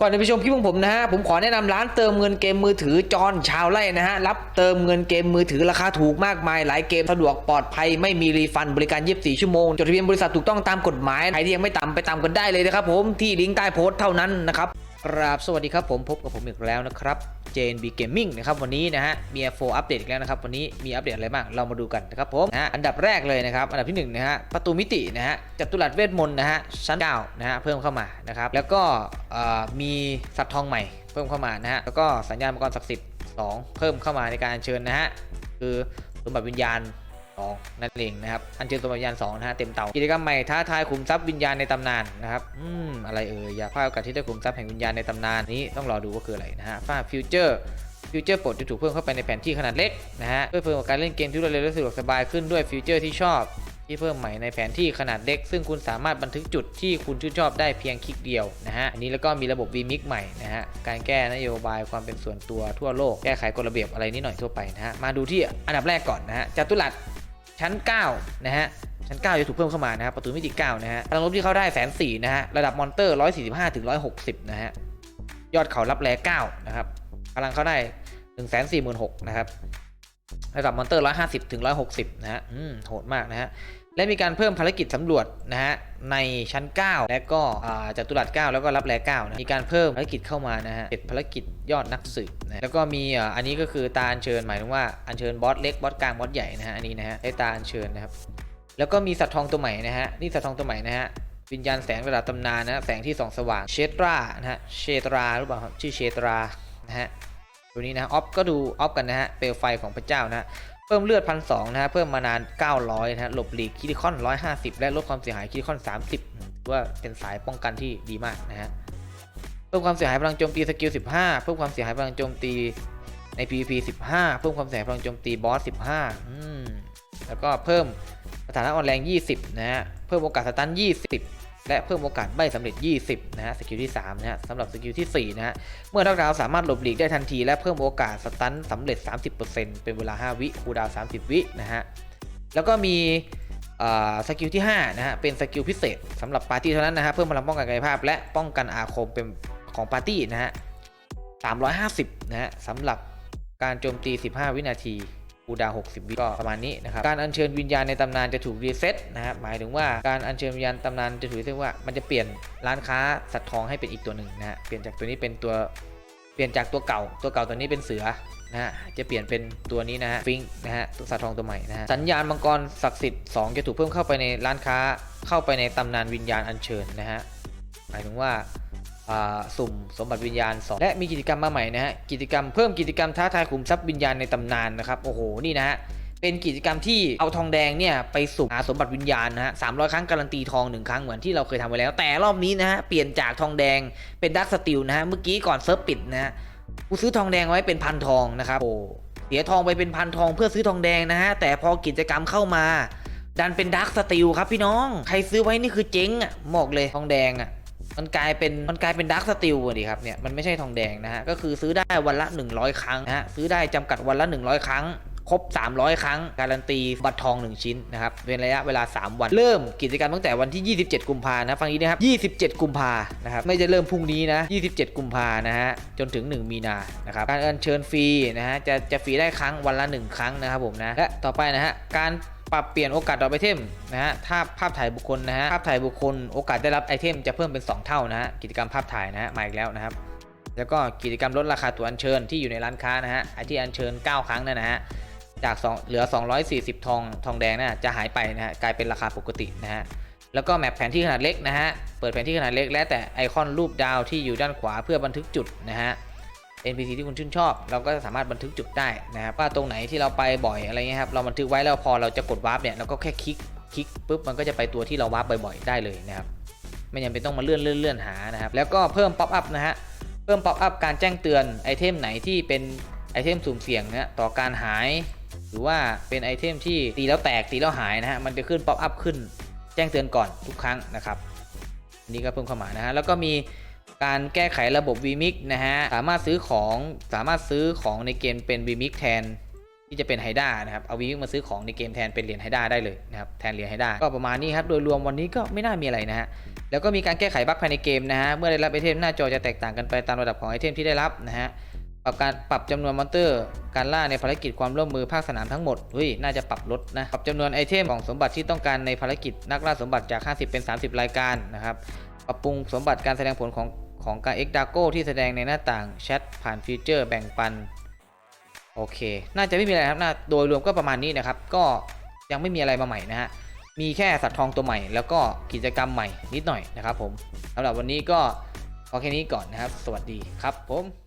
ก่อนจะไปชมคลิปของผมนะฮะ ผมขอแนะนำร้านเติมเงินเกมมือถือจอนชาวไร่นะฮะ รับเติมเงินเกมมือถือราคาถูกมากมายหลายเกมสะดวกปลอดภัยไม่มีรีฟันบริการ 24 ชั่วโมง จดทะเบียนบริษัทถูกต้องตามกฎหมายใครที่ยังไม่ตามไปตามกันได้เลยนะครับผมที่ลิงก์ใต้โพสต์เท่านั้นนะครับ ครับสวัสดีครับผมพบกับผมอีกแล้วนะครับ JNB Gaming นะครับวันนี้นะฮะมี F4 อัปเดตอีกแล้วนะครับวันนี้มีอัปเดตอะไรบ้างเรามาดูกันนะครับผมนะอันดับแรกเลยนะครับอันดับที่หนึ่งนะฮะประตูมิตินะฮะจัตุรัสเวทมนต์นะฮะชั้น9นะฮะเพิ่มเข้ามานะครับแล้วก็มีสัตว์ทองใหม่เพิ่มเข้ามานะฮะแล้วก็สัญญาณมังกรศักดิ์สิทธิ์2เพิ่มเข้ามาในการเชิญนะฮะคือสมบัติวิญญาณ 2นั่นเองนะครับ อัญเชิญสมบัติวิญญาณ2นะฮะเต็มเตากิจกรรมใหม่ท้าทายขุมทรัพย์วิญญาณในตำนานนะครับ อืม อะไรเอ่ย อยากพลาดโอกาสที่ได้ขุมทรัพย์แห่งวิญญาณในตำนานนี้ต้องรอดูว่าคืออะไรนะฮะฝ้าฟิวเจอร์ฟิวเจอร์ปรดจะถูกเพิ่มเข้าไปในแผนที่ขนาดเล็กนะฮะเพื่อเพิ่มการเล่นเกมที่รวดเร็วและสะดวกสบายขึ้นด้วยฟิวเจอร์ที่ชอบที่เพิ่มใหม่ในแผนที่ขนาดเล็ก ซึ่งคุณสามารถบันทึกจุดที่คุณชื่นชอบได้เพียงคลิกเดียวนะฮะอันนี้แล้วก็มีระบบ VMix ใหม่นะฮะการแก้นโยบายความเป็นส่วนตัวทั่วโลกแก้ไขกฎระเบียบอะไรนิดหน่อยทั่วไปนะฮะมาดูที่อันดับแรกก่อนนะฮะจัตุรัส ชั้น 9 นะฮะ ชั้น 9 จะถูกเพิ่มเข้ามานะครับประตูมิติ 9 นะฮะพลังลบที่เข้าได้แสนสี่นะฮะ ระดับมอนเตอร์ 145ถึง160 นะฮะ ยอดเขารับแร่9นะครับพลังเข้าได้1 4 6 0 0 0นะครับ ระดับมอนเตอร์ 150ถึง160 นะฮะอืมโหดมากนะฮะ และมีการเพิ่มภารกิจสำรวจนะฮะในชั้น 9 และก็จัตุรัส9แล้วก็รับแล9นะมีการเพิ่มภารกิจเข้ามานะฮะเจ็ดภารกิจยอดนักสืบนะแล้วก็มีอันนี้ก็คือตาอัญเชิญหมายถึงว่าอัญเชิญบอสเล็กบอสกลางบอสใหญ่นะฮะอันนี้นะฮะให้ตาอัญเชิญนะครับแล้วก็มีสัตว์ทองตัวใหม่นะฮะนี่สัตว์ทองตัวใหม่นะฮะวิญญาณแสงระดับตำนานนะแสงที่ส่องสว่างเชตรานะฮะเชตราหรือเปล่าครับชื่อเชตรานะฮะตัวนี้นะออฟก็ดูออฟกันนะฮะเปลวไฟของพระเจ้านะ เพิ่มเลือดพันสองนะฮะ เพิ่มมานาน 900 นะฮะ หลบหลีกคิริคอน 150 และลดความเสียหายคิริคอน 30ถือว่าเป็นสายป้องกันที่ดีมากนะฮะ เพิ่มความเสียหายพลังโจมตีสกิล 15 เพิ่มความเสียหายพลังโจมตีใน PVP 15 เพิ่มความเสียหายพลังโจมตีบอส 15 อืม แล้วก็เพิ่มสถานะอ่อนแรง 20 นะฮะ เพิ่มโอกาสสตัน 20 และเพิ่มโอกาสใบสำเร็จ 20 นะฮะ สกิลที่ 3 นะฮะสำหรับสกิลที่ 4 นะฮะ เมื่อนักดาวสามารถหลบหลีกได้ทันที และเพิ่มโอกาสสตันสำเร็จ 30%เป็นเวลา 5 วิ คูดาว 30 วิ นะฮะ แล้วก็มีสกิลที่ 5 นะฮะ เป็นสกิลพิเศษสำหรับปาร์ตี้เท่านั้นนะฮะ เพิ่มพลังป้องกันกายภาพ และป้องกันอาคมเป็นของปาร์ตี้นะฮะ 350 นะฮะสำหรับการโจมตี 15 วินาที คูดาว60 วิก็ประมาณนี้นะครับ การอัญเชิญวิญญาณในตำนานจะถูกรีเซ็ตนะครับหมายถึงว่าการอัญเชิญวิญญาณตำนานจะถูกรีเซ็ตว่ามันจะเปลี่ยนร้านค้าสัตว์ทองให้เป็นอีกตัวหนึ่งนะฮะเปลี่ยนจากตัวนี้เป็นตัวเปลี่ยนจากตัวเก่า ตัวเก่าตัวนี้เป็นเสือนะฮะจะเปลี่ยนเป็นตัวนี้นะฮะฟิงนะฮะตัวสัตว์ทองตัวใหม่นะฮะสัญญาณมังกรศักดิ์สิทธิ์2จะถูกเพิ่มเข้าไปในร้านค้าเข้าไปในตำนานวิญญาณอัญเชิญนะฮะหมายถึงว่า สุ่มสมบัติวิญญาณ2และมีกิจกรรมมาใหม่นะฮะกิจกรรมเพิ่มกิจกรรมท้าทายขุมทรัพย์วิญญาณในตำนานนะครับโอ้โหนี่นะฮะเป็นกิจกรรมที่เอาทองแดงเนี่ยไปสุ่มหาสมบัติวิญญาณนะฮะสามร้อยครั้งการันตีทองหนึ่งครั้งเหมือนที่เราเคยทำไว้แล้ว แต่รอบนี้นะฮะเปลี่ยนจากทองแดงเป็นดักสติลนะฮะเมื่อกี้ก่อนเซิร์ฟปิดนะฮะกูซื้อทองแดงไว้เป็นพันทองนะครับโอ้เสียทองไปเป็นพันทองเพื่อซื้อทองแดงนะฮะแต่พอกิจกรรมเข้ามา ดันเป็นดักสติลครับพี่น้อง ใครซื้อไว้นี่คือเจ๊งอะบอกเลยทองแดงอะ มันกลายเป็นมันกลายเป็นดักสติลดิครับเนี่ยมันไม่ใช่ทองแดงนะฮะก็คือซื้อได้วันละ 100 ครั้งนะฮะซื้อได้จำกัดวันละ 100 ครั้งครบ 300 ครั้ง การันตีบัตรทอง 1 ชิ้นนะครับเป็นระยะเวลา 3 วัน เริ่มกิจกรรมตั้งแต่วันที่ 27 กุมภานะฟังนี้นะครับ 27 กุมภานะครับ ไม่จะเริ่มพรุ่งนี้นะ 27 กุมภานะฮะ จนถึง 1 มีนานะครับ การเอัญเชิญฟรีนะฮะ จะจะฟรีได้ครั้งวันละ 1 ครั้งนะครับผมนะ และต่อไปนะฮะ การ ปรับเปลี่ยนโอกาสดรอปไอเทมนะฮะ ถ้าภาพถ่ายบุคคลนะฮะ ภาพถ่ายบุคคลโอกาสได้รับไอเทมจะเพิ่มเป็น 2 เท่านะฮะ กิจกรรมภาพถ่ายนะฮะ มาอีกแล้วนะครับ แล้วก็กิจกรรมลดราคาตั๋วอัญเชิญที่อยู่ในร้านค้านะฮะ ไอที่อัญเชิญ 9 ครั้งนั่นนะฮะ จาก 2 เหลือ 240 ทองทองแดงนะ จะหายไปนะฮะ กลายเป็นราคาปกตินะฮะ แล้วก็แมปแผนที่ขนาดเล็กนะฮะ เปิดแผนที่ขนาดเล็ก และแต่ไอคอนรูปดาวที่อยู่ด้านขวาเพื่อบันทึกจุดนะฮะ NPC ที่คุณชื่นชอบ เราก็สามารถบันทึกจุดได้นะครับว่าตรงไหนที่เราไปบ่อยอะไรเงี้ยครับเราบันทึกไว้แล้วพอเราจะกดวาร์ปเนี่ยเราก็แค่คลิกคลิกปุ๊บมันก็จะไปตัวที่เราวาร์ปบ่อยๆ ได้เลยนะครับไม่จำเป็นต้องมาเลื่อนเลื่อนเลื่อนหานะครับแล้วก็เพิ่มป๊อปอัพนะฮะเพิ่มป๊อปอัพการแจ้งเตือนไอเทมไหนที่เป็นไอเทมสุ่มเสี่ยงนะต่อการหาย หรือว่าเป็นไอเทมที่ตีแล้วแตกตีแล้วหายนะฮะมันจะขึ้นป๊อปอัพขึ้น แจ้งเตือนก่อนทุกครั้งนะครับนนี่ก็เพิ่มเข้ามานะฮะแล้วก็มี การแก้ไขระบบ VMix นะฮะ สามารถซื้อของสามารถซื้อของในเกมเป็น VMix แทนที่จะเป็นไฮด้านะครับ เอาวีมาซื้อของในเกมแทนเป็นเหรียญไฮด้าได้เลยนะครับ แทนเหรียญไฮด้าก็ประมาณนี้ครับ โดยรวมวันนี้ก็ไม่น่ามีอะไรนะฮะ แล้วก็มีการแก้ไขบั๊กภายในเกมนะฮะ เมื่อได้รับไอเทมหน้าจอจะแตกต่างกันไปตามระดับของไอเทมที่ได้รับนะฮะ ปรับการปรับจำนวนมอนเตอร์ การล่าในภารกิจความร่วมมือภาคสนามทั้งหมด เฮ้ย น่าจะปรับลดนะ ปรับจำนวนไอเทมของสมบัติที่ต้องการในภารกิจนักล่าสมบัติจาก 50 เป็น 30 รายการนะครับ ปรับปรุงสมบัติการแสดงผลของ ของการ X d a g o ที่แสดงในหน้าต่างแชทผ่านฟีเจอร์แบ่งปัน โอเค น่าจะไม่มีอะไรครับน่าโดยรวมก็ประมาณนี้นะครับ ก็ยังไม่มีอะไรมาใหม่นะฮะ มีแค่สัตว์ทองตัวใหม่ แล้วก็กิจกรรมใหม่นิดหน่อยนะครับผมสำหรับวันนี้ก็พอแค่นี้ก่อนนะครับ สวัสดีครับผม